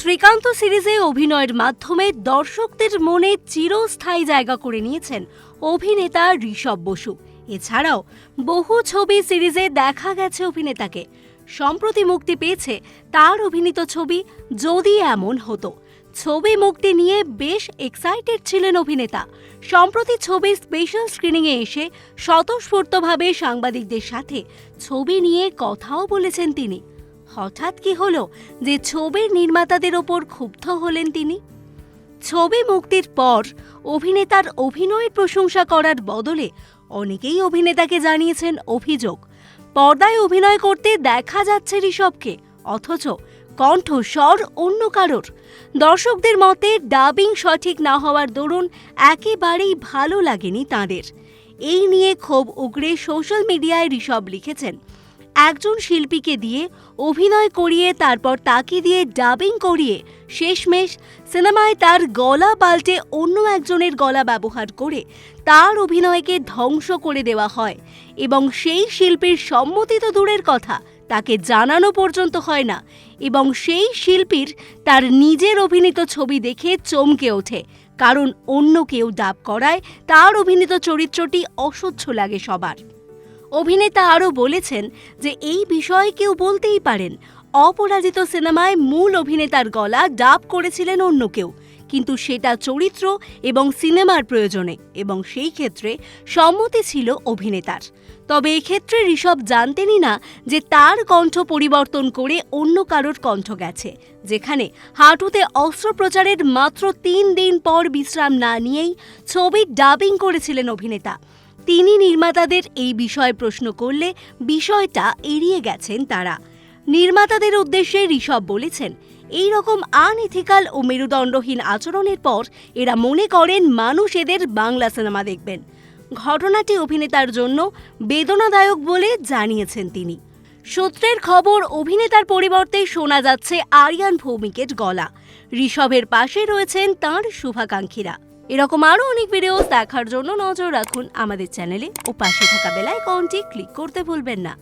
শ্রীকান্ত সিরিজে অভিনয়ের মাধ্যমে দর্শকদের মনে চিরস্থায়ী জায়গা করে নিয়েছেন অভিনেতা ঋষভ বসু। এছাড়াও বহু ছবি সিরিজে দেখা গেছে অভিনেতাকে। সম্প্রতি মুক্তি পেয়েছে তার অভিনীত ছবি যদি এমন হতো। ছবি মুক্তি নিয়ে বেশ এক্সাইটেড ছিলেন অভিনেতা। সম্প্রতি ছবির স্পেশাল স্ক্রিনিংয়ে এসে স্বতঃস্ফূর্তভাবে সাংবাদিকদের সাথে ছবি নিয়ে কথাও বলেছেন তিনি। হঠাৎ কি হলো যে ছবির নির্মাতাদের ওপর ক্ষুব্ধ হলেন তিনি? ছবি মুক্তির পর অভিনেতার অভিনয়ের প্রশংসা করার বদলে অনেকেই অভিনেতাকে জানিয়েছেন অভিযোগ। পর্দায় অভিনয় করতে দেখা যাচ্ছে ঋষভকে, অথচ কণ্ঠস্বর অন্য কারোর। দর্শকদের মতে ডাবিং সঠিক না হওয়ার দরুন একেবারেই ভালো লাগেনি তাঁদের। এই নিয়ে ক্ষোভ উগরে সোশ্যাল মিডিয়ায় ঋষভ লিখেছেন একজন শিল্পীকে দিয়ে অভিনয় করিয়ে, তারপর তাকে দিয়ে ডাবিং করিয়ে শেষমেশ সিনেমায় তার গলা পাল্টে অন্য একজনের গলা ব্যবহার করে তার অভিনয়কে ধ্বংস করে দেওয়া হয় এবং সেই শিল্পীর সম্মতি তো দূরের কথা, তাকে জানানো পর্যন্ত হয় না এবং সেই শিল্পীর তার নিজের অভিনীত ছবি দেখে চমকে ওঠে, কারণ অন্য কেউ ডাব করায় তার অভিনীত চরিত্রটি অসহ্য লাগে সবার। অভিনেতা আরও বলেছেন যে এই বিষয়ে কেউ বলতেই পারেন, অপরাজিত সিনেমায় মূল অভিনেতার গলা ডাব করেছিলেন অন্য কেউ, কিন্তু সেটা চরিত্র এবং সিনেমার প্রয়োজনে এবং সেই ক্ষেত্রে সম্মতি ছিল অভিনেতার। তবে এক্ষেত্রে ঋষভ জানতেনই না যে তার কণ্ঠ পরিবর্তন করে অন্য কারোর কণ্ঠ গেছে, যেখানে হাঁটুতে অস্ত্রোপচারের মাত্র তিন দিন পর বিশ্রাম না নিয়েই ছবির ডাবিং করেছিলেন অভিনেতা। তিনি নির্মাতাদের এই বিষয়ে প্রশ্ন করলে বিষয়টা এড়িয়ে গেছেন তারা। নির্মাতাদের উদ্দেশ্যে ঋষভ বলেছেন, এই রকম আনইথিক্যাল ও মেরুদণ্ডহীন আচরণের পর এরা মনে করেন মানুষ এদের বাংলা সিনেমা দেখবেন। ঘটনাটি অভিনেতার জন্য বেদনাদায়ক বলে জানিয়েছেন তিনি। সূত্রের খবর, অভিনেতার পরিবর্তে শোনা যাচ্ছে আরিয়ান ভৌমিকের গলা। ঋষভের পাশে রয়েছেন তাঁর শুভাকাঙ্ক্ষীরা। এরকম আরও অনেক ভিডিওস দেখার জন্য নজর রাখুন আমাদের চ্যানেলে ও পাশে থাকা বেলায় আইকনটি ক্লিক করতে ভুলবেন না।